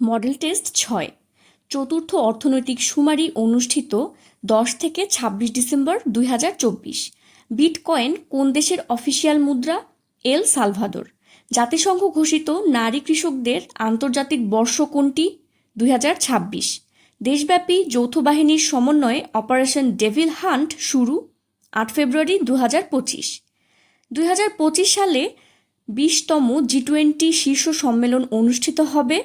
Model test ছয়। চতুর্থ অর্থনৈতিক শুমারি অনুষ্ঠিত দশ থেকে ছাব্বিশ ডিসেম্বর দুই হাজার চব্বিশ। বিটকয়েন কোন দেশের অফিসিয়াল মুদ্রা? El Salvador. জাতিসংঘ ঘোষিত নারী কৃষকদের আন্তর্জাতিক বর্ষ কোনটি? দুই হাজার ছাব্বিশ। দেশব্যাপী যৌথ বাহিনীর সমন্বয়ে অপারেশন ডেভিল হান্ট শুরু, আট ফেব্রুয়ারি দু হাজার পঁচিশ। দুই হাজার পঁচিশ সালে বিশতম জি টোয়েন্টি শীর্ষ সম্মেলন অনুষ্ঠিত হবে।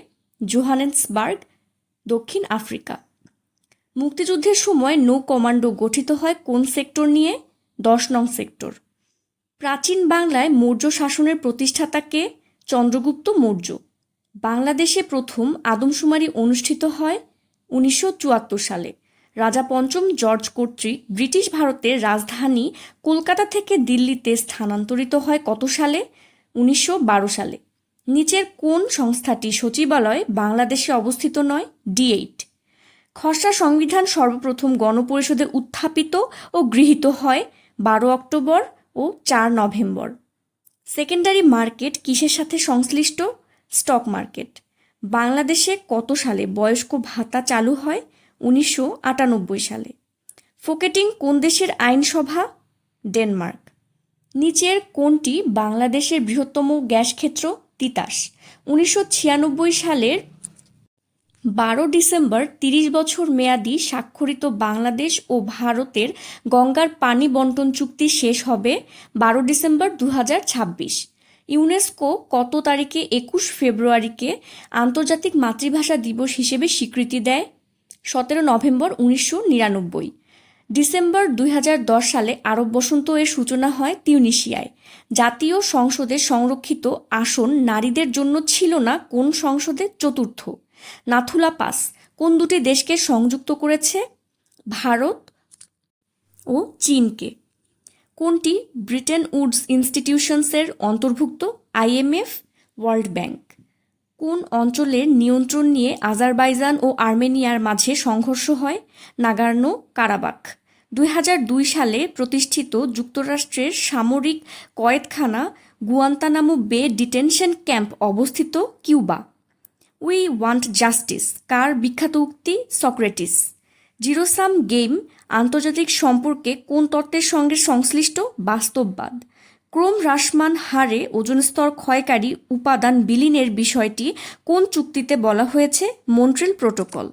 জোহানেসবার্গ দক্ষিণ আফ্রিকা। মুক্তিযুদ্ধের সময় নৌ কমান্ডো গঠিত হয় কোন সেক্টর নিয়ে? দশ নং সেক্টর। প্রাচীন বাংলায় মৌর্য শাসনের প্রতিষ্ঠাতাকে চন্দ্রগুপ্ত মৌর্য। বাংলাদেশে প্রথম আদমশুমারি অনুষ্ঠিত হয় উনিশশো চুয়াত্তর সালে। রাজা পঞ্চম জর্জ কর্তৃক ব্রিটিশ ভারতের রাজধানী কলকাতা থেকে দিল্লিতে স্থানান্তরিত হয় কত সালে? উনিশশো বারো সালে। নিচের কোন সংস্থাটি সচিবালয় বাংলাদেশে অবস্থিত নয়? D eight. খসড়া সংবিধান সর্বপ্রথম গণপরিষদে উত্থাপিত ও গৃহীত হয় বারো অক্টোবর ও চার নভেম্বর। সেকেন্ডারি মার্কেট কিসের সাথে সংশ্লিষ্ট? Stock market. বাংলাদেশে কত সালে বয়স্ক ভাতা চালু হয়? উনিশশো আটানব্বই সালে। ফোকেটিং কোন দেশের আইনসভা? ডেনমার্ক। নিচের কোনটি বাংলাদেশের বৃহত্তম গ্যাস ক্ষেত্র? তিতাস। উনিশশো ছিয়ানব্বই সালের বারো ডিসেম্বর তিরিশ বছর মেয়াদি স্বাক্ষরিত বাংলাদেশ ও ভারতের গঙ্গার পানি বন্টন চুক্তি শেষ হবে বারো ডিসেম্বর দু ইউনেস্কো কত তারিখে একুশ ফেব্রুয়ারিকে আন্তর্জাতিক মাতৃভাষা দিবস হিসেবে স্বীকৃতি দেয়? সতেরো নভেম্বর উনিশশো নিরানব্বই। ডিসেম্বর দুই হাজার দশ সালে আরব বসন্ত এর সূচনা হয় তিউনিশিয়ায় জাতীয় সংসদে সংরক্ষিত আসন নারীদের জন্য ছিল না, কোন সংসদে? চতুর্থ। নাথুলা পাস, কোন দুটি দেশকে সংযুক্ত করেছে? ভারত ও চীনকে। কোনটি ব্রিটেন উডস ইনস্টিটিউশনসের অন্তর্ভুক্ত? IMF world bank. কোন অঞ্চলের নিয়ন্ত্রণ নিয়ে আজারবাইজান ও আর্মেনিয়ার মাঝে সংঘর্ষ হয়? নাগার্নো হাজার দুই হাজার দুই সালে প্রতিষ্ঠিত যুক্তরাষ্ট্রের সামরিক কয়েদখানা গুয়ান্তানামো বে ডিটেনশন ক্যাম্প অবস্থিত কিউবা। We want justice. কার বিখ্যাত উক্তি? সক্রেটিস। জিরোসাম গেম আন্তর্জাতিক সম্পর্কে কোন তত্ত্বের সঙ্গে সংশ্লিষ্ট? বাস্তববাদ। ক্রম হ্রাসমান হারে ওজন স্তর ক্ষয়কারী উপাদান বিলীনের বিষয়টি কোন চুক্তিতে বলা হয়েছে? Montreal protocol.